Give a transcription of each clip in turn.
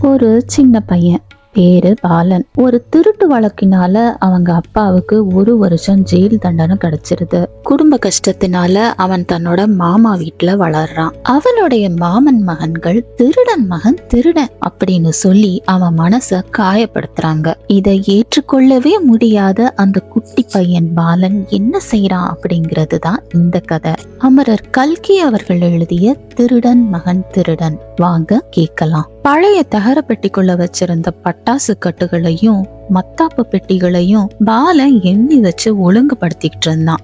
ஒரு சின்ன பையன். பேரு பாலன். ஒரு திருட்டு வழக்கினால அவங்க அப்பாவுக்கு ஒரு வருஷம் ஜெயில் தண்டனை கிடைச்சிருது. குடும்ப கஷ்டத்தினால அவன் தன்னோட மாமா வீட்டுல வளர்றான். அவனுடைய மாமன் மகன்கள் திருடன் மகன் திருடன் அப்படின்னு சொல்லி அவன் மனச காயப்படுத்துறாங்க. இதை ஏற்றுக்கொள்ளவே முடியாத அந்த குட்டி பையன் பாலன் என்ன செய்யறான் அப்படிங்கிறது தான் இந்த கதை. அமரர் கல்கி அவர்கள் எழுதிய திருடன் மகன் திருடன். வாங்க கேட்கலாம். பழைய தகரப்பெட்டிக்குள்ள வச்சிருந்த பட்ட பட்டாசு கட்டுகளையும் மத்தாப்பு பெட்டிகளையும் பாலன் எண்ணி வச்சு ஒழுங்குபடுத்திக்கிட்டு இருந்தான்.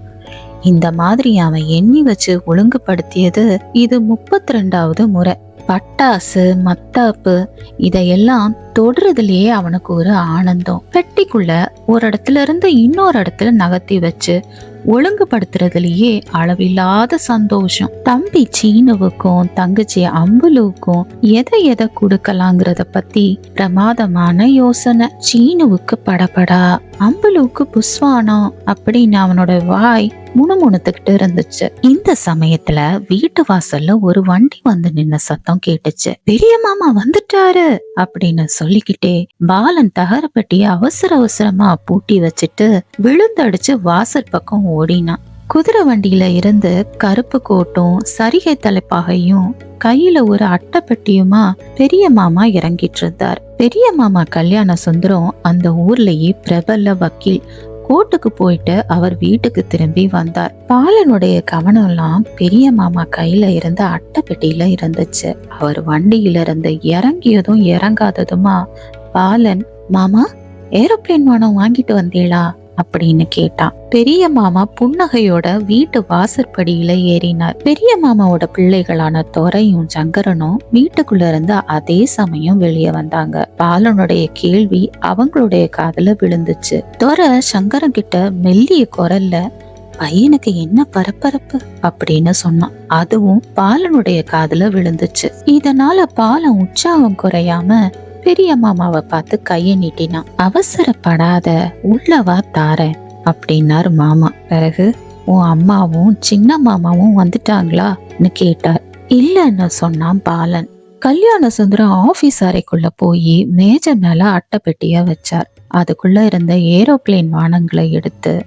இந்த மாதிரி அவன் எண்ணி வச்சு ஒழுங்குபடுத்தியது இது முப்பத்தி ரெண்டாவது முறை. பட்டாசு மத்தாப்பு இதையெல்லாம் தொடுறதுலயே அவனுக்கு ஒரு ஆனந்தம். பெட்டிக்குள்ள ஒரு இடத்துல இருந்து இன்னொரு இடத்துல நகர்த்தி வச்சு ஒழுங்குபடுத்துறதுலயே அளவில்லாத சந்தோஷம். தம்பி சீனுவுக்கும் தங்கச்சி அம்புலுவுக்கும் எதை எதை கொடுக்கலாங்கிறத பத்தி பிரமாதமான யோசனை. சீனுவுக்கு படபடா. அம்பலுக்கு புஷ்வானா அப்படின்னு அவனோட வாய் முணுமுணுத்துக்கிட்டு இருந்துச்சு. இந்த சமயத்துல வீட்டு வாசல்ல ஒரு வண்டி வந்து நின்ன சத்தம் கேட்டுச்சு. பெரிய மாமா வந்துட்டாரு அப்படின்னு சொல்லிக்கிட்டே பாலன் தகர பெட்டிய அவசர அவசரமா பூட்டி வச்சுட்டு விழுந்தடிச்சு வாசல் பக்கம் ஓடினான். குதிரை வண்டியில இருந்து கருப்பு கோட்டும் சரிகை தலைப்பாகையும் கையில ஒரு அட்டப்பெட்டியுமா பெரிய மாமா இறங்கிட்டு இருந்தார் பெரிய மாமா கல்யாண சுந்தரம் அந்த ஊர்லயே பிரபல வக்கீல். கோர்ட்டுக்கு போயிட்டு அவர் வீட்டுக்கு திரும்பி வந்தார். பாலனுடைய கவனம் எல்லாம் பெரிய மாமா கையில இருந்த அட்டைப்பெட்டியில இருந்துச்சு. அவர் வண்டியில இருந்து இறங்கியதும் இறங்காததுமா? பாலன் மாமா ஏரோப்ளேன் வானம் வாங்கிட்டு வந்தீளா அப்படின்னு கேட்டான் பெரிய மாமா புன்னகையோட வீட்டு வாசற்படியில ஏறினார். பெரிய மாமாவோட பிள்ளைகளான துரையும் சங்கரனும் வீட்டுக்குள்ள இருந்து அதே சமயம் வெளியே வந்தாங்க. பாலனுடைய கேள்வி அவங்களுடைய காதல விழுந்துச்சு. துறை சங்கரன் கிட்ட மெல்லிய குரல்ல பையனுக்கு என்ன பரபரப்பு? அப்படின்னு சொன்னான். அதுவும் பாலனுடைய காதுல விழுந்துச்சு. இதனால பாலன் உற்சாகம் குறையாம பெரிய மாமாவை பார்த்து கையை நீட்டினான் அவசரப்படாத உள்ளவா தாரேன் அப்படின்னாரு மாமா. பிறகு உன் அம்மாவும் சின்ன மாமாவும் வந்துட்டாங்களான்னு கேட்டார். இல்லைன்னு சொன்னான் பாலன். கல்யாண சுந்தரம் ஆபீஸ் அறைக்குள்ள போய் மேஜ மேல அட்டைப்பெட்டிய வச்சார். அதுக்குள்ள இருந்த ஏரோப்ளேன் வானங்களை எடுத்து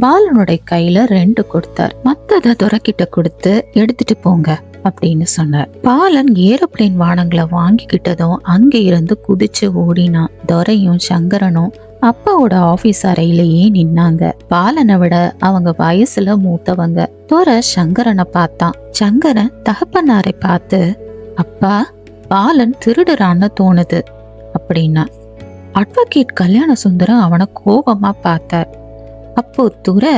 பாலனுடைய கையில ரெண்டு கொடுத்தார். மத்ததை துறக்கிட்ட கொடுத்து எடுத்துட்டு போங்க. அப்படின்னு சொன்னார். பாலன் ஏரோப்ளேன் வானங்களை வாங்கிக்கிட்டதும் அங்க இருந்து குதிச்சு ஓடினான். துரையும் சங்கரனும் அப்பாவோட ஆபீஸ் அறையிலேயே நின்னாங்க. பாலனை விட அவங்க வயசுல மூத்தவங்க. துரை சங்கரனை பார்த்தான். சங்கரன் தகப்பனாரை பார்த்து அப்பா பாலன் திருடுறான்னு தோணுது அப்படின்னா. அட்வொகேட் கல்யாண சுந்தரம் அவனை கோபமா பார்த்தார். அப்போ துரை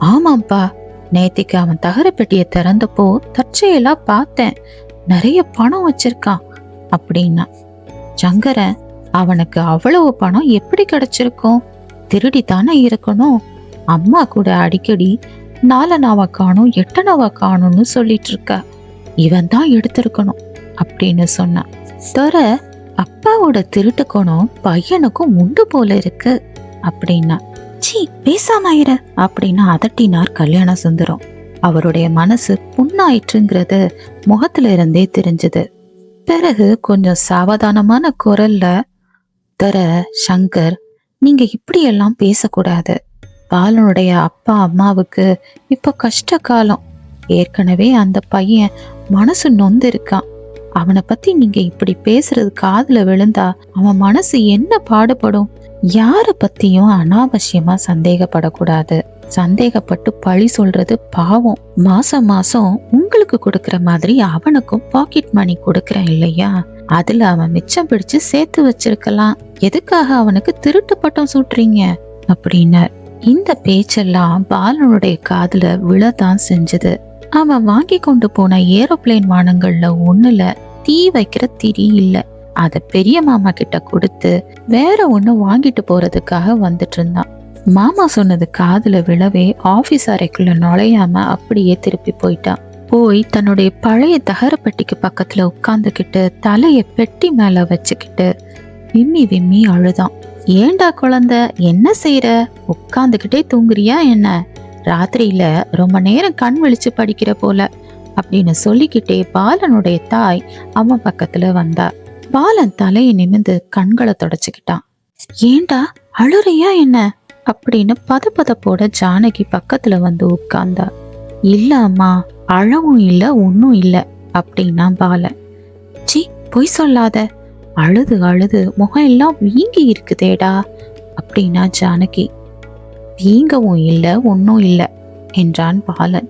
ஆமாம்ப்பா நேத்திக்கு அவன் தகர பெட்டியை திறந்தப்போ தற்செயலா பார்த்தேன். நிறைய பணம் வச்சிருக்கான் அப்படின்னா. சங்கரன் அவனுக்கு அவ்வளவு பணம் எப்படி கிடைச்சிருக்கும்? திருடி தானே இருக்கணும்? அம்மா கூட அடிக்கடி நாலனாவா காணும் எட்டனாவா காணும்னு சொல்லிட்டு இருக்க இவன் தான் எடுத்திருக்கணும் அப்படின்னு சொன்னான் தர அப்பாவோட திருட்டு குணம் பையனுக்கும் உண்டு போல இருக்கு அப்படின்னா. சீ பேசாம இரு அப்படின்னு அதட்டினார் கல்யாண சுந்தரம். அவருடைய மனசு புண்ணாயிற்றுங்கிறது முகத்துல இருந்தே தெரிஞ்சது. பிறகு கொஞ்சம் சாவதானமான குரல்ல தர சங்கர் நீங்க இப்படியெல்லாம் பேசக்கூடாது. பாலனுடைய அப்பா அம்மாவுக்கு இப்ப கஷ்ட காலம் ஏற்கனவே அந்த பையன் மனசு நொந்து இருக்கான். அவனை பத்தி நீங்க இப்படி பேசுறது காதுல விழுந்தா அவன் மனசு என்ன பாடுபடும்? யார பத்தியும் அனாவசியமா சந்தேகப்படக்கூடாது. சந்தேகப்பட்டு பழி சொல்றது பாவம். மாசம் மாசம் உங்களுக்கு கொடுக்கற மாதிரி அவனுக்கும் பாக்கெட் மணி கொடுக்கறேன் இல்லையா? அதுல அவன் மிச்சம் பிடிச்சு சேர்த்து வச்சிருக்கலாம். எதுக்காக அவனுக்கு திருட்டு பட்டம் சூட்டுறீங்க? அப்படின்னார். இந்த பேச்செல்லாம் பாலனுடைய காதுல விழத்தான் செஞ்சது. அவன் வாங்கி கொண்டு போன ஏரோப்ளேன் வானங்கள்ல ஒண்ணுல தீ வைக்கிற திரி இல்ல. அத பெரிய மாமா கிட்ட கொடுத்து வேற ஒண்ணு வாங்கிட்டு போறதுக்காக வந்துட்டு இருந்தான். மாமா சொன்னது காதுல விழவே ஆபீஸ் அறைக்குள்ள நுழையாம அப்படியே திருப்பி போயிட்டான். போய் தன்னுடைய பழைய தகரப்பெட்டிக்கு பக்கத்துல உட்காந்துக்கிட்டு தலைய பெட்டி மேல வச்சுக்கிட்டு விம்மி விம்மி அழுதான். ஏண்டா குழந்த என்ன செய்யற உட்காந்துக்கிட்டே தூங்குறியா என்ன? ராத்திரியில ரொம்ப நேரம் கண் விழிச்சு படிக்கிற போல அப்படின்னு சொல்லிக்கிட்டே பாலனுடைய தாய் அவன் பக்கத்துல வந்தா. பாலன் தலையை நிமிந்து கண்களை தொடச்சுக்கிட்டான். ஏண்டா அழுறியா என்ன? அப்படின்னு பதப்பதப்போட ஜானகி பக்கத்துல வந்து உட்கார்ந்தா. இல்ல அம்மா அழவும் இல்ல ஒன்னும் இல்ல அப்படின்னா பாலன். சி பொய் சொல்லாத. அழுது அழுது முகம் எல்லாம் வீங்கி இருக்குதேடா அப்படின்னா ஜானகி. வீங்கவும் இல்லை ஒன்றும் இல்லை என்றான் பாலன்.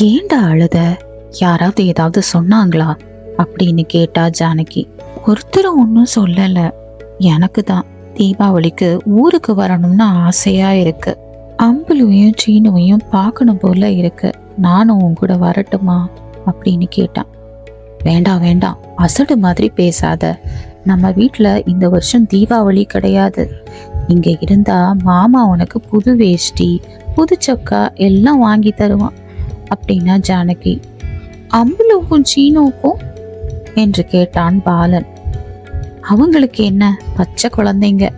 ஏண்டா அழுத? யாராவது ஏதாவது சொன்னாங்களா? அப்படின்னு கேட்டா ஜானகி. ஒருத்தரும் ஒன்றும் சொல்லலை. எனக்கு தான் தீபாவளிக்கு ஊருக்கு வரணும்னு ஆசையா இருக்கு. அம்புலுவையும் சீனுவையும் பார்க்கணும் போல இருக்கு. நானும் உன் கூட வரட்டுமா? அப்படின்னு கேட்டான். வேண்டாம் வேண்டாம். அசடு மாதிரி பேசாத. நம்ம வீட்டில் இந்த வருஷம் தீபாவளி கிடையாது. இங்க இருந்தா மாமா உனக்கு புது வேஷ்டி புது சொக்கா எல்லாம் வாங்கி தருவான் அப்படின்னா ஜானகி. அம்புலுக்கும் சீனோக்கும் என்று கேட்டான் பாலன். அவங்களுக்கு என்ன? பச்சை குழந்தைங்க.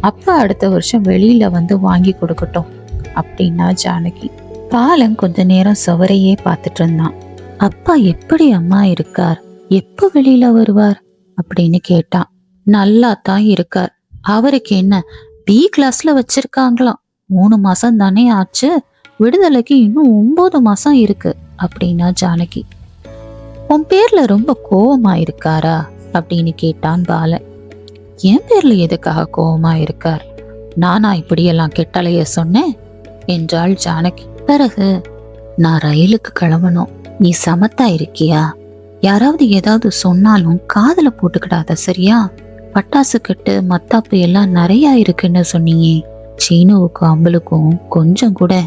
அப்பா அடுத்த வருஷம் வெளியில வந்து வாங்கி கொடுக்கட்டும் அப்படின்னா ஜானகி. பாலன் கொஞ்ச நேரம் சுவரையே பார்த்துட்டு இருந்தான். அப்பா எப்படி அம்மா இருக்கார்? எப்போ வெளியில வருவார்? அப்படின்னு கேட்டான். நல்லா தான் இருக்கார். அவருக்கு என்ன? பி கிளாஸ்ல வச்சிருக்காங்களாம். மூணு மாசம் தானே ஆச்சு. விடுதலைக்கு இன்னும் ஒன்பது மாசம் இருக்கு அப்படின்னா ஜானகி. உன் பேர்ல ரொம்ப கோவமா இருக்காரா? அப்படின்னு கேட்டான் பாலன். என் பேர்ல எதுக்காக கோவமா இருக்கார்? நானா இப்படியெல்லாம் கெட்டலைய சொன்னேன்? என்றாள் ஜானகி. பிறகு நான் ரயிலுக்கு கிளம்பணும். நீ சமத்தா இருக்கியா? யாராவது ஏதாவது சொன்னாலும் காதல போட்டுக்கிடாத சரியா? பட்டாசு கட்டு மத்தாப்பு எல்லாம் நிறையா இருக்குன்னு சொன்னீங்க. சீனுவுக்கும் அம்பலுக்கும் கொஞ்சம் கூட.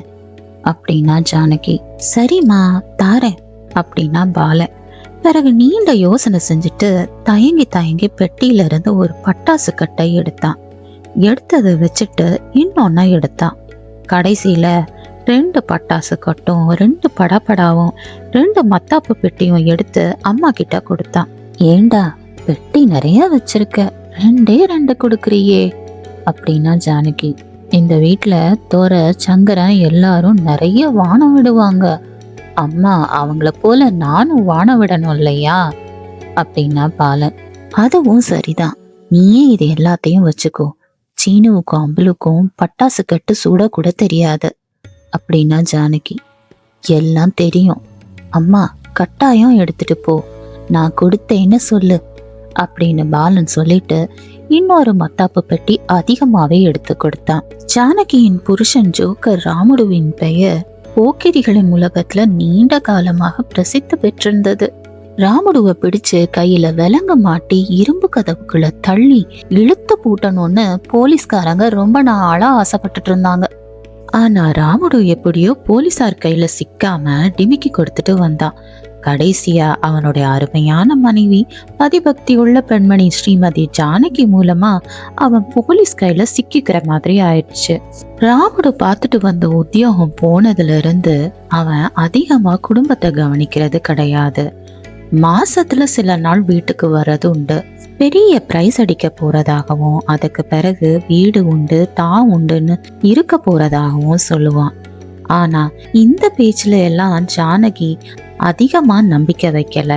அப்படின்னா ஜானகி சரிம்மா தாரேன் அப்படின்னா பாலன். பிறகு நீண்ட யோசனை செஞ்சுட்டு தயங்கி தயங்கி பெட்டியில இருந்து ஒரு பட்டாசு கட்டை எடுத்தான். எடுத்ததை வச்சுட்டு இன்னொன்னா எடுத்தான். கடைசியில ரெண்டு பட்டாசு கட்டும் ரெண்டு படப்படாவும் ரெண்டு மத்தாப்பு பெட்டியும் எடுத்து அம்மா கிட்ட கொடுத்தான். ஏண்டா பெட்டி நிறைய வச்சிருக்க. ரெண்டே ரெண்டு கொடுக்குறியே அப்படின்னா ஜானகி. இந்த வீட்டில் தோற சங்கரன் எல்லாரும் நிறைய வானம் விடுவாங்க. அம்மா அவங்கள போல நானும் வானம் விடணும் இல்லையா? அப்படின்னா பாலன். அதுவும் சரிதான். நீயே இது எல்லாத்தையும் வச்சுக்கோ. சீனுவுக்கும் அம்பலுக்கும் பட்டாசு கட்டு சுட கூட தெரியாது அப்படின்னா ஜானகி. எல்லாம் தெரியும். அம்மா கட்டாயம் எடுத்துட்டு போ. நான் கொடுத்தேன்னு சொல்லு. அப்படின்னு பாலன் சொல்லிட்டு இன்னொரு மத்தாப்பு பெட்டி அதிகமாவே எடுத்து கொடுத்தான். ஜானகியின் புருஷன் ஜோக்கர் ராமுடுவின் பெயர் போக்கிரிகளின் உலகத்துல நீண்ட காலமாக பிரசித்தி பெற்றிருந்தது. ராமுடுவை பிடிச்சு கையில விலங்க மாட்டி இரும்பு கதவுக்குள்ள தள்ளி இழுத்து பூட்டணும்னு போலீஸ்காரங்க ரொம்ப நாளா ஆசைப்பட்டுட்டு இருந்தாங்க. ஆனா ராமுடு எப்படியோ போலீசார் கையில சிக்காம டிமிக்கி கொடுத்துட்டு வந்தான். கடைசியா அவனுடைய அருமையான மனைவி பதிபக்தி உள்ள பெண்மணி ஸ்ரீமதி ஜானகி மூலமா அவன் போலீஸ் கையில சிக்கிக்கிற மாதிரி ஆயிடுச்சு. ராமுடு பார்த்துட்டு வந்த உத்தியோகம் போனதுல இருந்து அவன் அதிகமா குடும்பத்தை கவனிக்கிறது கிடையாது. மாசத்துல சில நாள் வீட்டுக்கு வர்றது உண்டு. பெரிய பிரைஸ் அடிக்க போறதாகவும் அதுக்கு பிறகு வீடு உண்டு தான் உண்டுன்னு இருக்க போறதாகவும் சொல்லுவான். ஆனா இந்த பேச்சுல எல்லாம் ஜானகி அதிகமா நம்பிக்கை வைக்கல.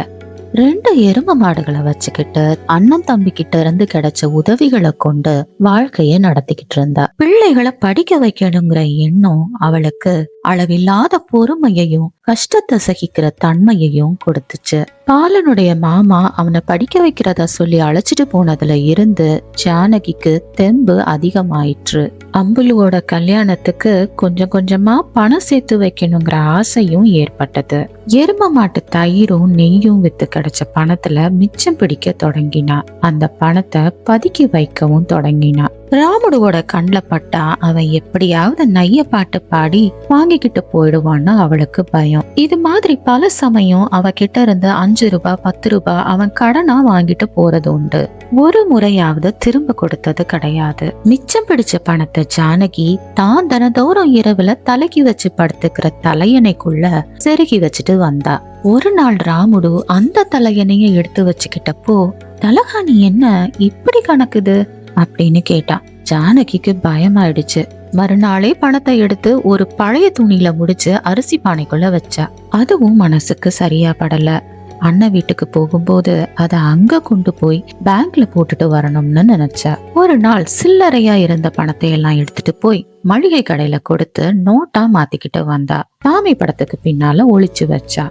ரெண்டு எரும மாடுகளை வச்சுக்கிட்டு அண்ணன் தம்பி கிட்ட இருந்து கிடைச்ச உதவிகளை கொண்டு வாழ்க்கைய நடத்திக்கிட்டு இருந்தா. பிள்ளைகளை படிக்க வைக்கணுங்கிற எண்ணம் அவளுக்கு அளவில்லாத பொறுமையையும் கஷ்டத்தை சகிக்கிற தன்மையையும் கொடுத்துச்சு. பாலனுடைய மாமா அவனை படிக்க வைக்கிறத சொல்லி அழைச்சிட்டு போனதுல இருந்து ஜானகிக்கு தெம்பு அதிகமாயிற்று. அம்புலுவோட கல்யாணத்துக்கு கொஞ்சம் கொஞ்சமா பணம் சேர்த்து வைக்கணுங்கிற ஆசையும் ஏற்பட்டது. எரும மாட்டு தயிரும் நெய்யும் வித்து கிடைச்ச பணத்துல மிச்சம் பிடிக்க தொடங்கினா. அந்த பணத்தை பதுக்கி வைக்கவும் தொடங்கினா. ராமுடுவோட கண்ணில் பட்டா அவன் எப்படியாவது நைய பாட்டு பாடி வாங்கிக்கிட்டு போயிடுவான்னு அவளுக்கு பயம். இது மாதிரி பல சமயம் அவ கிட்ட இருந்து அஞ்சு ரூபாய் பத்து ரூபாய் அவன் கடனா வாங்கிட்டு போறது உண்டு. ஒரு முறையாவது திரும்ப கொடுத்தது கிடையாது. மிச்சம் பிடிச்ச பணத்தை ஜானகி தான் தினதோறும் இரவுல தலைக்கு வச்சு படுத்துக்கிற தலையணைக்குள்ள செருகி வச்சுட்டு வந்தா. ஒரு நாள் ராமுடு அந்த தலையணையை எடுத்து வச்சுக்கிட்டப்போ தலகாணி என்ன? இப்படி கணக்குது? அப்படின்னு கேட்டான் ஜானகிக்கு பயமாயிடுச்சு. மறுநாளே பணத்தை எடுத்து ஒரு பழைய துணியில முடிச்சு அரிசி பானைக்குள்ள வச்சா அதுவும் மனசுக்கு சரியா படல. அண்ணன் வீட்டுக்கு போகும்போது அதை அங்க கொண்டு போய் பேங்க்ல போட்டுட்டு வரணும்னு நினைச்சா ஒரு நாள் சில்லறையா இருந்த பணத்தை எல்லாம் எடுத்துட்டு போய் மளிகை கடையில கொடுத்து நோட்டா மாத்திக்கிட்டு வந்தா சாமி படத்துக்கு பின்னால ஒழிச்சு வச்சா.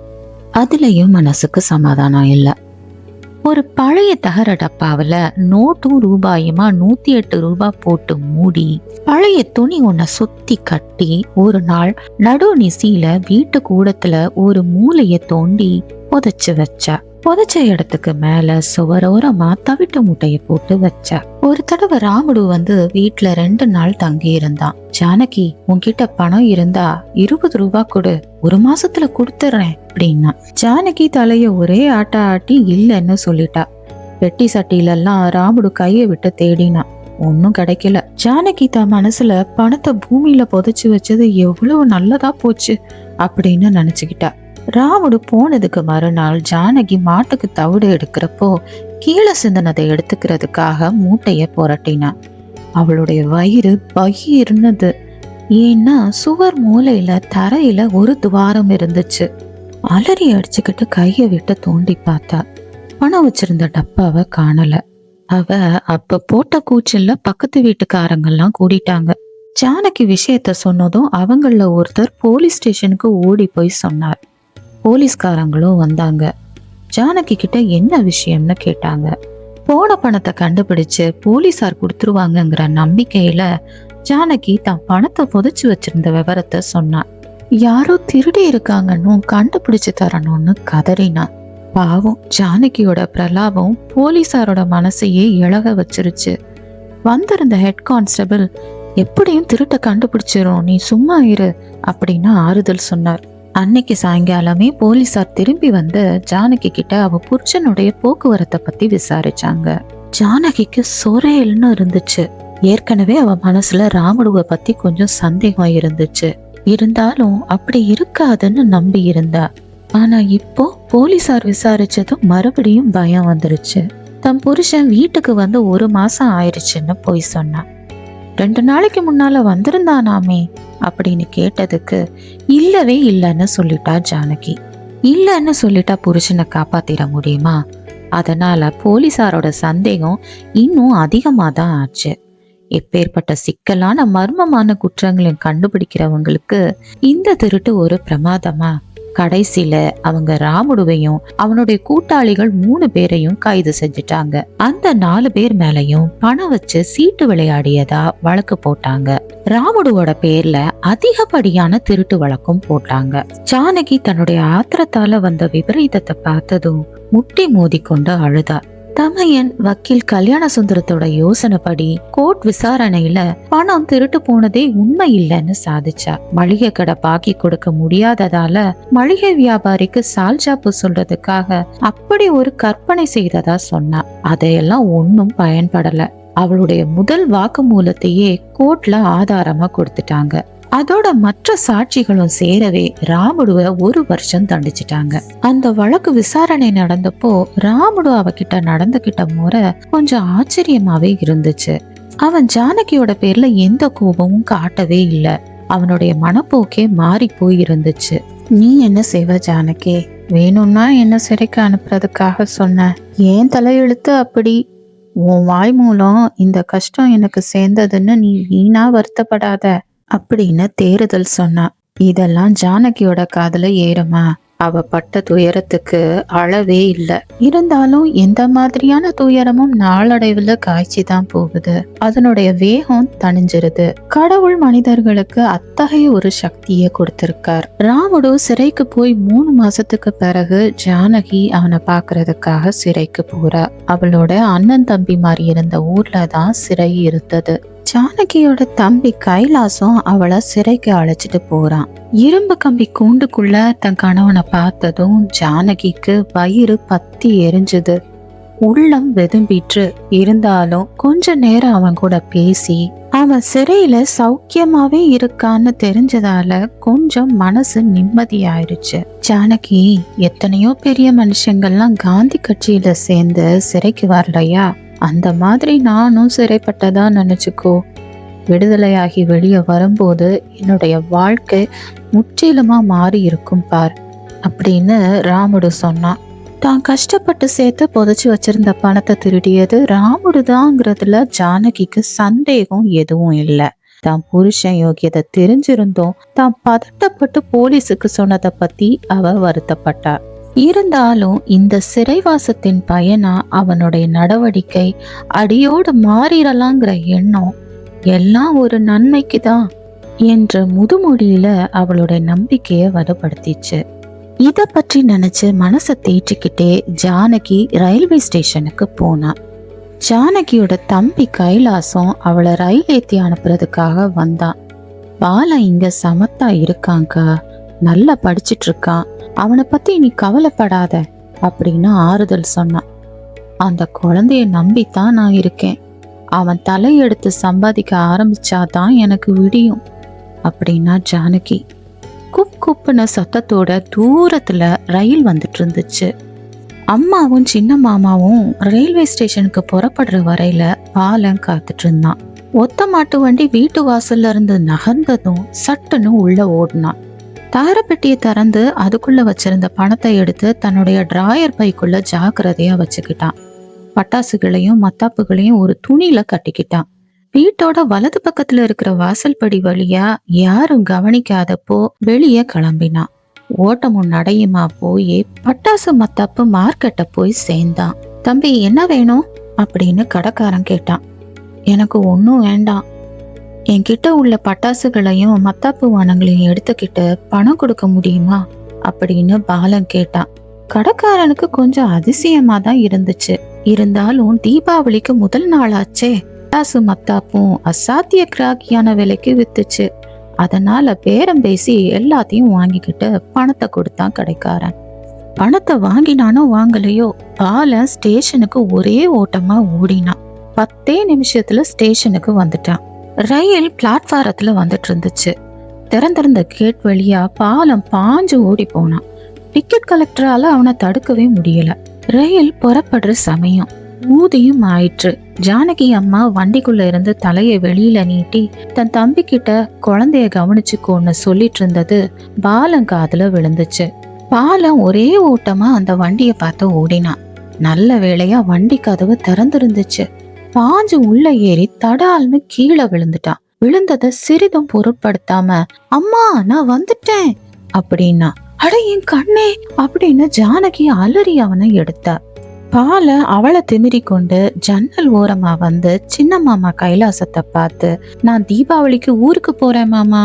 அதுலயும் மனசுக்கு சமாதானம் இல்லை. ஒரு பழைய தகர டப்பாவில் நோட்டும் ரூபாயுமா நூத்தி எட்டு ரூபாய் போட்டு மூடி பழைய துணி ஒன்றை சுத்தி கட்டி ஒரு நாள் நடு நிசியில வீட்டு கூடத்துல ஒரு மூலைய தோண்டி புதைச்சு வச்சா. புதைச்ச இடத்துக்கு மேல சுவரோரமா தவிட்டு முட்டையை போட்டு வச்சா. ஒரு தடவை ராமுடு வந்து வீட்டுல ரெண்டு நாள் தங்கி இருந்தான். ஜானகி உன்கிட்ட பணம் இருந்தா இருபது ரூபாய் கொடு ஒரு மாசத்துல கொடுத்துறேன் அப்படின்னா ஜானகி தலைய ஒரே ஆட்ட ஆட்டி இல்லைன்னு சொல்லிட்டா. வெட்டி சட்டியிலெல்லாம் ராமுடு கையை விட்டு தேடினான். ஒன்னும் கிடைக்கல. ஜானகி தான் மனசுல பணத்தை பூமியில புதைச்சு வச்சது எவ்வளவு நல்லதா போச்சு அப்படின்னு நினைச்சுக்கிட்டா. ராவுடு போனதுக்கு மறுநாள் ஜானகி மாட்டுக்கு தவிடு எடுக்கிறப்போ கீழே சிந்தனதை எடுத்துக்கிறதுக்காக மூட்டையை புரட்டினான் அவளுடைய வயிறு பகிர்னது ஏன்னா சுவர் மூலையில தரையில ஒரு துவாரம் இருந்துச்சு. அலறி அடிச்சுக்கிட்டு கையை விட்டு தோண்டி பார்த்தா. பணம் வச்சிருந்த டப்பாவை காணல. அவ அப்ப போட்ட கூச்சல்ல பக்கத்து வீட்டுக்காரங்கெல்லாம் கூடிட்டாங்க. ஜானகி விஷயத்த சொன்னதும் அவங்கள ஒருத்தர் போலீஸ் ஸ்டேஷனுக்கு ஓடி போய் சொன்னார். போலீஸ்காரங்களும் வந்தாங்க. ஜானகி கிட்ட என்ன விஷயம்னு கேட்டாங்க. போன பணத்தை கண்டுபிடிச்சு போலீசார் கொடுத்துருவாங்கங்கிற நம்பிக்கையில ஜானகி தான் பணத்தை புதைச்சு வச்சிருந்த விவரத்தை சொன்னான் யாரோ திருடி இருக்காங்கன்னு கண்டுபிடிச்சு தரணும்னு கதறினான் பாவம் ஜானகியோட பிரலாபம் போலீசாரோட மனசையே இழக வச்சிருச்சு. வந்திருந்த ஹெட் கான்ஸ்டபிள் எப்படியும் திருட்ட கண்டுபிடிச்சிரும் நீ சும்மா இரு அப்படின்னு ஆறுதல் சொன்னார். அன்னைக்கு சாயங்காலமே போலீசார் திரும்பி வந்து ஜானகி கிட்ட அவ புருஷனுடைய போக்குவரத்தை பத்தி விசாரிச்சாங்க. ஜானகிக்கு சொரேல்னு இருந்துச்சு. ஏற்கனவே அவ மனசுல ராமுடுவ பத்தி கொஞ்சம் சந்தேகம் இருந்துச்சு. இருந்தாலும் அப்படி இருக்காதுன்னு நம்பி இருந்தா. ஆனா இப்போ போலீசார் விசாரிச்சதும் மறுபடியும் பயம் வந்துருச்சு. தன் புருஷன் வீட்டுக்கு வந்து ஒரு மாசம் ஆயிருச்சுன்னு போய் சொன்னான். ரெண்டு நாளைக்கு முன்னால வந்திருந்தானாமே அப்படின்னு கேட்டதுக்கு இல்லவே இல்லைன்னு சொல்லிட்டா ஜானகி. இல்லைன்னு சொல்லிட்டா புருஷனை காப்பாத்திட முடியுமா? அதனால போலீசாரோட சந்தேகம் இன்னும் அதிகமாக தான் ஆச்சு. எப்பேற்பட்ட சிக்கலான மர்மமான குற்றங்களையும் கண்டுபிடிக்கிறவங்களுக்கு இந்த திருட்டு ஒரு பிரமாதமா கடைசியில அவங்க ராமுடுவையும் அவனுடைய கூட்டாளிகள் மூணு பேரையும் கைது செஞ்சுட்டாங்க. அந்த நாலு பேர் மேலையும் பணம் வச்சு சீட்டு விளையாடியதா வழக்கு போட்டாங்க. ராமுடுவோட பேர்ல அதிகப்படியான திருட்டு வழக்கும் போட்டாங்க. ஜானகி தன்னுடைய ஆத்திரத்தால வந்த விபரீதத்தை பார்த்ததும் முட்டி மோதி கொண்டு அழுதா. தமையன் வக்கீல் கல்யாண சுந்தரத்தோட யோசனைப்படி கோர்ட் விசாரணையில பணம் திருட்டு போனதே உண்மை இல்லைன்னு சாதிச்சா. மளிகை கடை பாக்கி கொடுக்க முடியாததால மளிகை வியாபாரிக்கு சால்ஜாப்பு சொல்றதுக்காக அப்படி ஒரு கற்பனை செய்ததா சொன்னா. அதையெல்லாம் ஒன்னும் பயன்படல. அவளுடைய முதல் வாக்குமூலத்தையே கோர்ட்ல ஆதாரமா கொடுத்துட்டாங்க. அதோட மற்ற சாட்சிகளும் சேரவே ராமுடுவ ஒரு வருஷம் தண்டிச்சிட்டாங்க. அந்த வழக்கு விசாரணை நடந்தப்போ ராமுடு அவகிட்ட நடந்துகிட்ட முறை கொஞ்சம் ஆச்சரியமாவே இருந்துச்சு. அவன் ஜானகியோட பேர்ல எந்த கோபமும் காட்டவே இல்ல. அவனுடைய மனப்போக்கே மாறி போய் இருந்துச்சு. நீ என்ன செய்வ ஜானகி? வேணும்னா என்ன சிறைக்கு அனுப்புறதுக்காக சொன்ன. ஏன் தலையெழுத்து அப்படி? உன் வாய் மூலம் இந்த கஷ்டம் எனக்கு சேர்ந்ததுன்னு நீ வீணா வருத்தப்படாத. அப்படின்னு தேறுதல் சொன்னா இதெல்லாம் ஜானகியோட காதல ஏறுமா. அவ பட்ட துயரத்துக்கு அளவே இல்லை. இருந்தாலும் எந்த மாதிரியான துயரமும் நாளடைவுல காய்ச்சி தான் போகுது. அதனுடைய வேகம் தணிஞ்சிருது. கடவுள் மனிதர்களுக்கு அத்தகைய ஒரு சக்தியை கொடுத்திருக்கார். ராமுடு சிறைக்கு போய் மூணு மாசத்துக்கு பிறகு ஜானகி அவனை பாக்குறதுக்காக சிறைக்கு போறா. அவளோட அண்ணன் தம்பி மாதிரி இருந்த ஊர்ல தான் சிறை இருந்தது. ஜானகியோட தம்பி கைலாசம் அவளை சிறைக்கு அழைச்சிட்டு போறான். இரும்பு கம்பி கூண்டுக்குள்ள தன் கணவனை பார்த்ததும் ஜானகிக்கு வயிறு பத்தி எரிஞ்சுது. உள்ளம் வெதும்பிற்று. இருந்தாலும் கொஞ்ச நேரம் அவன் கூட பேசி அவன் சிறையில சௌக்கியமாவே இருக்கான்னு தெரிஞ்சதால கொஞ்சம் மனசு நிம்மதியாயிருச்சு. ஜானகி எத்தனையோ பெரிய மனுஷங்கள்லாம் காந்தி கட்சியில சேர்ந்து சிறைக்கு வரலையா? அந்த மாதிரி நானும் சிறைப்பட்டதா நினச்சிக்கோ. விடுதலையாகி வெளியே வரும்போது என்னுடைய வாழ்க்கை முற்றிலுமாக மாறி இருக்கும் பார் அப்படின்னு ராமுடு சொன்னான் தான் கஷ்டப்பட்டு சேர்த்து புதைச்சி வச்சிருந்த பணத்தை திருடியது ராமுடுதாங்கிறதுல ஜானகிக்கு சந்தேகம் எதுவும் இல்லை. தான் புருஷன் யோகியதை தெரிஞ்சிருந்தும் தான் பதட்டப்பட்டு போலீஸுக்கு சொன்னதை பத்தி அவ வருத்தப்பட்டாள் இருந்தாலும் இந்த சிறைவாசத்தின் பயனா அவனுடைய நடவடிக்கை அடியோடு மாறிடலாங்கிற எண்ணம் எல்லாம் ஒரு நன்மைக்கு தான் என்ற முதுமொழியில அவளுடைய நம்பிக்கையை வலுப்படுத்திச்சு. இத பற்றி நினைச்சு மனசை தேற்றிக்கிட்டே ஜானகி ரயில்வே ஸ்டேஷனுக்கு போனா. ஜானகியோட தம்பி கைலாசம் அவளை ரயில் ஏத்தி அனுப்புறதுக்காக வந்தான் பாலா இங்க சமத்தா இருக்காங்க. நல்லா படிச்சிட்டு இருக்கான் அவனை பத்தி நீ கவலைப்படாத அப்படின்னு ஆறுதல் சொன்னான். அந்த குழந்தைய நம்பித்தான் நான் இருக்கேன். அவன் தலையெடுத்து சம்பாதிக்க ஆரம்பிச்சாதான் எனக்கு விடியும் அப்படின்னா ஜானகி. குப் குப்புன சத்தத்தோட தூரத்துல ரயில் வந்துட்டு இருந்துச்சு அம்மாவும் சின்ன மாமாவும் ரயில்வே ஸ்டேஷனுக்கு புறப்படுற வரையில பாலம் காத்துட்டு இருந்தான் ஒத்த மாட்டு வண்டி வீட்டு வாசல்ல இருந்து நகர்ந்ததும் சட்டுன்னு உள்ள ஓடினான். தாரப்பெட்டியை திறந்து அதுக்குள்ள வச்சிருந்த பணத்தை எடுத்து தன்னுடைய டிராயர் பைக்குள்ள ஜாக்கிரதையா வச்சுக்கிட்டான். பட்டாசுகளையும் மத்தாப்புகளையும் ஒரு துணியில கட்டிக்கிட்டான். வீட்டோட வலது பக்கத்துல இருக்கிற வாசல் படி வழியா யாரும் கவனிக்காதப்போ வெளியே கிளம்பினான். ஓட்டமும் நடையுமா போய் பட்டாசு மத்தாப்பு மார்க்கெட்ட போய் சேர்ந்தான். தம்பி என்ன வேணும்? அப்படின்னு கடைக்காரன் கேட்டான். எனக்கு ஒன்றும் வேண்டாம். என்கிட்ட உள்ள பட்டாசுகளையும் மத்தாப்பு வானங்களையும் எடுத்துக்கிட்டு பணம் கொடுக்க முடியுமா? அப்படின்னு பாலன் கேட்டான். கடைக்காரனுக்கு கொஞ்சம் அதிசயமா தான் இருந்துச்சு. இருந்தாலும் தீபாவளிக்கு முதல் நாளாச்சே. பட்டாசு மத்தாப்பும் அசாத்திய கிராக்கியான விலைக்கு வித்துச்சு. அதனால பேரம் பேசி எல்லாத்தையும் வாங்கிக்கிட்டு பணத்தை கொடுத்தான் கடைக்காரன். பணத்தை வாங்கினானோ வாங்கலையோ பாலன் ஸ்டேஷனுக்கு ஒரே ஓட்டமா ஓடினான். பத்தே நிமிஷத்துல ஸ்டேஷனுக்கு வந்துட்டான். ரயில் பிளாட்ஃபாரத்தில் வந்துட்டு இருந்துச்சு திறந்திருந்த கேட் வழியா பாலம் பாஞ்சு ஓடி போனான் டிக்கெட் கலெக்டரால அவனை தடுக்கவே முடியல. ரயில் புறப்படுற சமயம் ஊதியும் ஆயிற்று. ஜானகி அம்மா வண்டிக்குள்ள இருந்து தலையை வெளியில நீட்டி தன் தம்பி கிட்ட குழந்தைய கவனிச்சுக்கோன்னு சொல்லிட்டு இருந்தது பாலம் காதுல விழுந்துச்சு. பாலம் ஒரே ஓட்டமா அந்த வண்டியை பார்த்து ஓடினான் நல்ல வேளையா வண்டி கதவு திறந்திருந்துச்சு. பாஞ்சு உள்ள ஏறி தடால்னு கீழே விழுந்துட்டான். விழுந்ததை சிறிதும் பொருட்படுத்தாம அம்மா நான் வந்துட்டேன் அப்படின்னா அட என் கண்ணே அப்படின்னு ஜானகி அலறி அவனை எடுத்தா. பால அவளை திமிரி கொண்டு ஜன்னல் ஓரமா வந்து சின்ன மாமா கைலாசத்தை பார்த்து நான் தீபாவளிக்கு ஊருக்கு போறேன் மாமா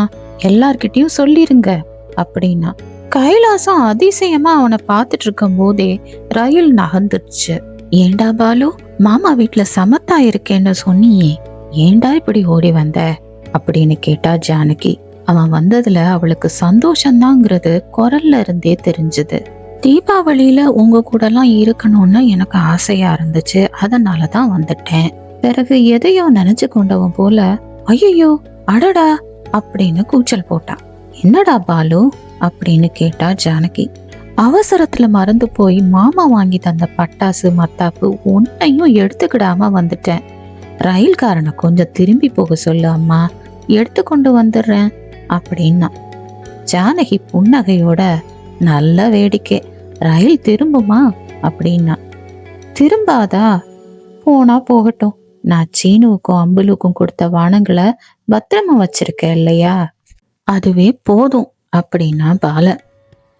எல்லார்கிட்டயும் சொல்லிருங்க அப்படின்னா கைலாசம் அதிசயமா அவனை பார்த்துட்டு இருக்கும் போதே ரயில் நகர்ந்துருச்சு. ஏண்டா பாலு? மாமா வீட்டில் சமத்தா இருக்கேன்னு சொன்னியே. ஏண்டா இப்படி ஓடி வந்த? அப்படின்னு கேட்டா ஜானகி. அவன் வந்ததுல அவளுக்கு சந்தோஷம்தாங்கிறது குரல்ல இருந்தே தெரிஞ்சது. தீபாவளியில உங்க கூடலாம் இருக்கணும்னு எனக்கு ஆசையா இருந்துச்சு. அதனால தான் வந்துட்டேன். பிறகு எதையோ நினைச்சு கொண்டவன் போல ஐயோ அடடா! அப்படின்னு கூச்சல் போட்டான். என்னடா பாலு? அப்படின்னு கேட்டா ஜானகி. அவசரத்துல மறந்து போய் மாமா வாங்கி தந்த பட்டாசு மத்தாப்பு ஒன்னையும் எடுத்துக்கிடாம வந்துட்டேன். ரயில்காரனை கொஞ்சம் திரும்பி போக சொல்லு அம்மா. எடுத்து கொண்டு வந்துடுறேன் அப்படின்னா. ஜானகி புன்னகையோட நல்ல வேடிக்கை. ரயில் திரும்புமா? அப்படின்னா. திரும்பாதா? போனா போகட்டும். நான் சீனுவுக்கும் அம்புலுக்கும் கொடுத்த வானங்களை பத்திரமா வச்சிருக்கேன் இல்லையா? அதுவே போதும் அப்படின்னா பாலன்.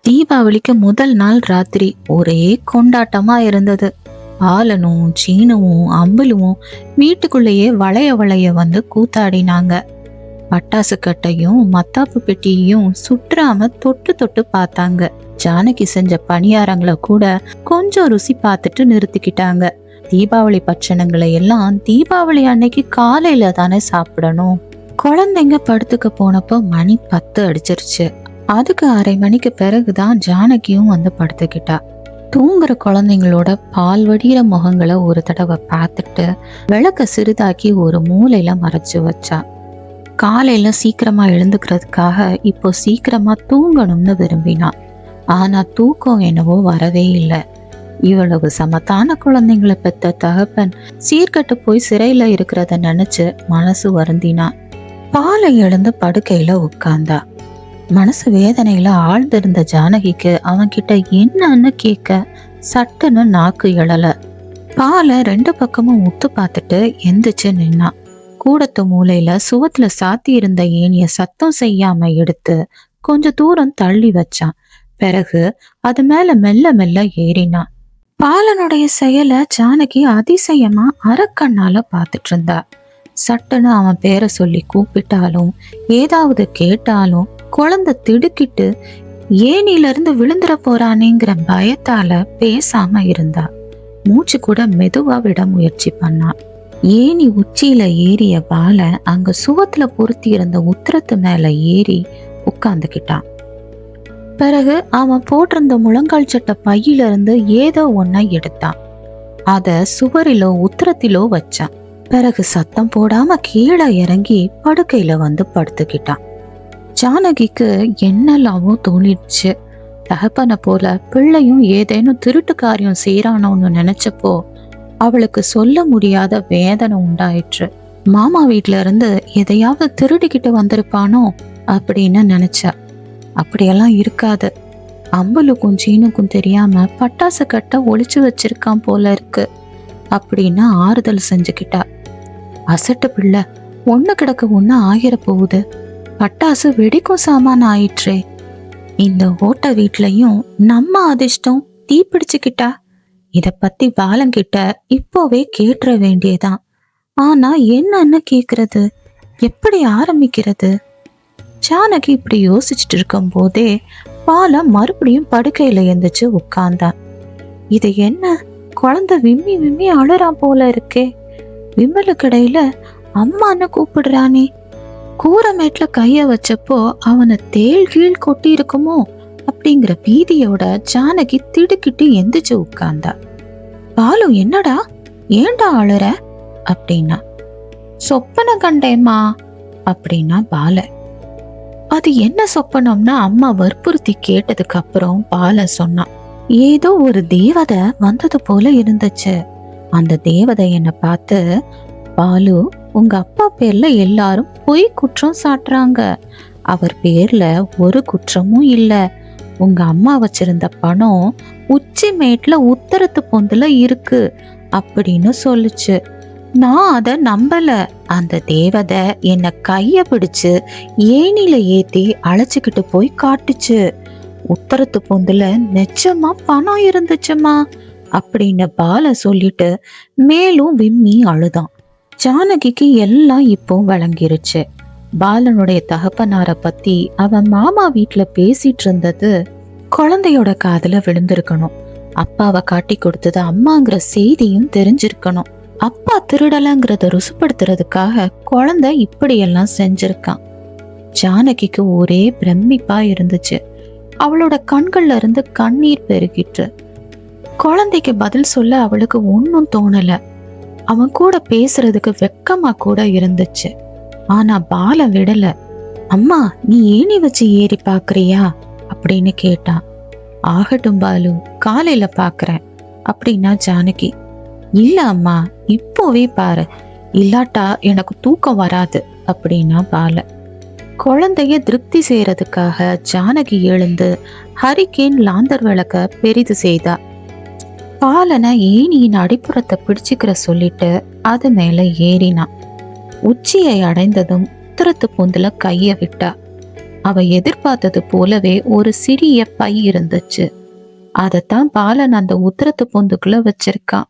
தீபாவளிக்கு முதல் நாள் ராத்திரி ஒரே கொண்டாட்டமா இருந்தது. பாலனும் சீனுவும் அம்புலுவும் வீட்டுக்குள்ளேயே வளைய வளைய வந்து கூத்தாடினாங்க. பட்டாசு கட்டையும் மத்தாப்பு பெட்டியையும் சுற்றாம தொட்டு தொட்டு பார்த்தாங்க. ஜானகி செஞ்ச பணியாரங்களை கூட கொஞ்சம் ருசி பார்த்துட்டு நிறுத்திக்கிட்டாங்க. தீபாவளி பட்சணங்களை எல்லாம் தீபாவளி அன்னைக்கு காலையில தானே சாப்பிடணும். குழந்தைங்க படுத்துக்க போனப்போ மணி பத்து அடிச்சிருச்சு. அதுக்கு அரை மணிக்கு பிறகுதான் ஜானகியும் வந்து படுத்துக்கிட்டா. தூங்குற குழந்தைங்களோட பால் வடிகிற முகங்களை ஒரு தடவை பார்த்துட்டு விளக்க சிறிதாக்கி ஒரு மூலையில மறைச்சு வச்சா. காலையில சீக்கிரமா எழுந்துக்கிறதுக்காக இப்போ சீக்கிரமா தூங்கணும்னு விரும்பினான் ஆனா தூக்கம் என்னவோ வரவே இல்லை. இவ்வளவு சமத்தான குழந்தைங்களை பெத்த தகப்பன் சீர்கட்டு போய் சிறையில இருக்கிறத நினைச்சு மனசு வருந்தினான் பாலை எழுந்து படுக்கையில உட்கார்ந்தா. மனசு வேதனையில ஆழ்ந்திருந்த ஜானகிக்கு அவன்கிட்ட என்னன்னு கேட்க சட்டுன்னு நாக்கு எழல. பாலை ரெண்டு பக்கமும் உத்து பார்த்துட்டு எந்திரிச்சு நின்னான் கூடத்து மூலையில சுவத்துல சாத்தி இருந்த ஏனிய சத்தம் செய்யாம எடுத்து கொஞ்ச தூரம் தள்ளி வச்சான். பிறகு அது மேல மெல்ல மெல்ல ஏறினான். பாலனுடைய செயலை ஜானகி அதிசயமா அரக்கண்ணால பார்த்துட்டு இருந்தா. சட்டுன்னு அவன் பேரை சொல்லி கூப்பிட்டாலும் ஏதாவது கேட்டாலும் குழந்தை திடுக்கிட்டு ஏனிலிருந்து விழுந்துட போறானேங்கிற பயத்தால பேசாம இருந்தா. மூச்சு கூட மெதுவா விட முயற்சி பண்ணான் ஏனி உச்சியில ஏறிய பால அங்க சுவத்துல பொருத்தி இருந்த உத்தரத்து மேல ஏறி உட்காந்துக்கிட்டான் பிறகு அவன் போட்டிருந்த முழங்கால் சட்ட பையிலிருந்து ஏதோ ஒன்ன எடுத்தான் அத சுவரிலோ உத்தரத்திலோ வச்சான் பிறகு சத்தம் போடாம கீழே இறங்கி படுக்கையில வந்து படுத்துக்கிட்டான் ஜானகிக்கு என்னெல்லாமோ தோணிடுச்சு. தகப்பனை போல பிள்ளையும் ஏதேனும் திருட்டு காரியம் செய்யறானோன்னு நினைச்சப்போ அவளுக்கு சொல்ல முடியாத வேதனை உண்டாயிற்று. மாமா வீட்ல இருந்து எதையாவது திருடிக்கிட்டு வந்திருப்பானோ அப்படின்னு நினைச்சா. அப்படியெல்லாம் இருக்காது. அம்பலுக்கும் சீனுக்கும் தெரியாம பட்டாசு கட்ட ஒளிச்சு வச்சிருக்கான் போல இருக்கு அப்படின்னு ஆறுதல் செஞ்சுக்கிட்டா. அசட்டு பிள்ளை ஒன்று கிடக்க ஒன்று ஆகிற போகுது. பட்டாசு வெடிக்கும் சாமான் ஆயிற்றே. இந்த ஓட்ட வீட்லயும் நம்ம அதிர்ஷ்டம் தீப்பிடிச்சுக்கிட்டா இத பத்தி பாலங்கிட்ட இப்போவே கேட்டுற வேண்டியதான். ஆனா என்னன்னு கேக்குறது? எப்படி ஆரம்பிக்கிறது? ஜானகி இப்படி யோசிச்சுட்டு இருக்கும் போதே பாலம் மறுபடியும் படுக்கையில எந்திரிச்சு உட்கார்ந்தான் இது என்ன? குழந்தை விம்மி விம்மி அழுறான் போல இருக்கே. விம்மலுக்கு இடையில அம்மான்னு கூப்பிடுறானே. கூரமேட்ல கைய வச்சப்போ அவனை தேள் கீழ் கொட்டி இருக்குமோ அப்படிங்கிற பீதியோட ஜானகி திடுக்கிட்டு எந்திரிச்சு உட்கார்ந்தா. பாலு என்னடா? ஏன்டா அழுற? அப்படின்னா சொப்பன கண்டேம்மா அப்படின்னா பால. அது என்ன சொப்பனம்னா அம்மா வற்புறுத்தி கேட்டதுக்கு அப்புறம் பால சொன்னான் ஏதோ ஒரு தேவதை வந்தது போல இருந்துச்சு. அந்த தேவதை என்னை பார்த்து பாலு உங்க அப்பா பேர்ல எல்லாரும் பொய் குற்றம் சாட்டுறாங்க. அவர் பேர்ல ஒரு குற்றமும் இல்ல. உங்க அம்மா வச்சிருந்த பணம் உச்சி மேட்ல உத்தரத்து பொந்துல இருக்கு அப்படின்னு சொல்லுச்சு. நான் அத நம்பல. அந்த தேவதை என்ன கைய பிடிச்சு ஏனில ஏத்தி அழைச்சிக்கிட்டு போய் காட்டுச்சு. உத்தரத்து பொந்துல நிச்சயமா பணம் இருந்துச்சுமா அப்படின்னு பால சொல்லிட்டு மேலும் விம்மி அழுதான். ஜானகிக்கு எல்லாம் இப்போ வழங்கிருச்சு. பாலனுடைய தகப்பனாரை பத்தி அவன் மாமா வீட்டுல பேசிட்டு இருந்தது குழந்தையோட காதுல விழுந்திருக்கணும். அப்பாவை காட்டி கொடுத்தது அம்மாங்கிற செய்தியும் தெரிஞ்சிருக்கணும். அப்பா திருடலங்கிறத ருசுப்படுத்துறதுக்காக குழந்தை இப்படியெல்லாம் செஞ்சிருக்கான். ஜானகிக்கு ஒரே பிரமிப்பா இருந்துச்சு. அவளோட கண்கள்ல இருந்து கண்ணீர் பெருகிட்டு குழந்தைக்கு பதில் சொல்ல அவளுக்கு ஒன்றும் தோணலை. அவன் கூட பேசுறதுக்கு வெக்கமா கூட இருந்துச்சு. ஆனா பால விடல. அம்மா நீ ஏணி வச்சு ஏறி பாக்குறியா? அப்படின்னு கேட்டான் ஆகட்டும் பாலு காலையில பாக்குறேன் அப்படின்னா ஜானகி. இல்ல அம்மா இப்போவே பாரு. இல்லாட்டா எனக்கு தூக்கம் வராது அப்படின்னா பால. குழந்தைய திருப்தி செய்யறதுக்காக ஜானகி எழுந்து ஹரிகேன் லாந்தர் விளக்க பெரிது செய்தா. பாலனை ஏணியின் அடிப்புறத்தை பிடிச்சுக்கிற சொல்லிட்டு அது மேல ஏறினான் உச்சியை அடைந்ததும் உத்தரத்து பொந்துல கைய விட்டா. அவ எதிர்பார்த்தது போலவே ஒரு சிறிய பை இருந்துச்சு. அதைத்தான் பாலன் அந்த உத்தரத்து பொந்துக்குள்ள வச்சிருக்கான்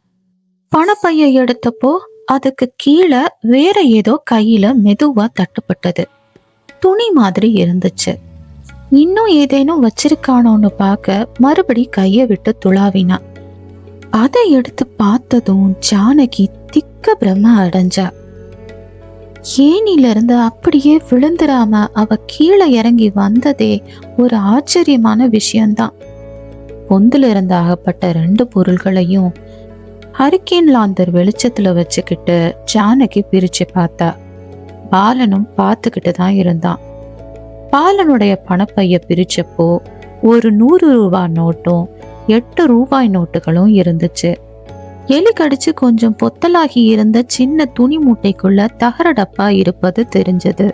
பணப்பையை எடுத்தப்போ அதுக்கு கீழே வேற ஏதோ கையில மெதுவா தட்டுப்பட்டது. துணி மாதிரி இருந்துச்சு. இன்னும் ஏதேனும் வச்சிருக்கானோன்னு பார்க்க மறுபடி கையை விட்டு துளாவினான் அதை எடுத்து பார்த்ததும் ஜானகி திக்க பிரம அடைஞ்சா. ஏனிலிருந்து அப்படியே விழுந்துராம அவ கீழே இறங்கி வந்ததே ஒரு ஆச்சரியமான விஷயம்தான். பொந்துல இருந்து ஆகப்பட்ட ரெண்டு பொருள்களையும் ஹரிக்கேன் லாந்தர் வெளிச்சத்துல வச்சுக்கிட்டு ஜானகி பிரிச்சு பார்த்தா. பாலனும் பார்த்துக்கிட்டு தான் இருந்தான். பாலனுடைய பணப்பைய பிரிச்சப்போ ஒரு நூறு ரூபாய் நோட்டும் எட்டு ரூபாய் நோட்டுகளும் இருந்துச்சு. எலி கடிச்சு கொஞ்சம் பொத்தலாகி இருந்த சின்ன துணி மூட்டைக்குள்ள தகர டப்பா இருப்பது தெரிஞ்சது.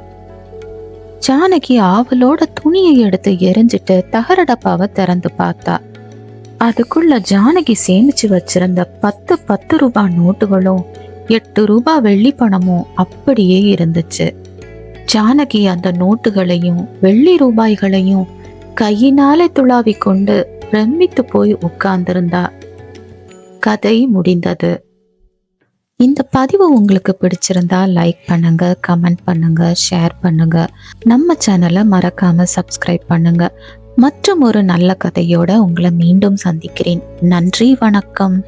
ஜானகி ஆவலோட துணியை எடுத்து எரிஞ்சிட்டு தகர டப்பாவை திறந்து பார்த்தா. அதுக்குள்ள ஜானகி சேமிச்சு வச்சிருந்த பத்து பத்து ரூபாய் நோட்டுகளும் எட்டு ரூபாய் வெள்ளி பணமும் அப்படியே இருந்துச்சு. ஜானகி அந்த நோட்டுகளையும் வெள்ளி ரூபாய்களையும் கையினாலே துளாவி கொண்டு பிரமித்து போய் உட்கார்ந்திருந்தா கதை முடிந்தது. இந்த பதிவு உங்களுக்கு பிடிச்சிருந்தா லைக் பண்ணுங்க கமெண்ட் பண்ணுங்க ஷேர் பண்ணுங்க. நம்ம சேனலை மறக்காம சப்ஸ்கிரைப் பண்ணுங்க. மற்றும் ஒரு நல்ல கதையோட உங்களை மீண்டும் சந்திக்கிறேன். நன்றி வணக்கம்.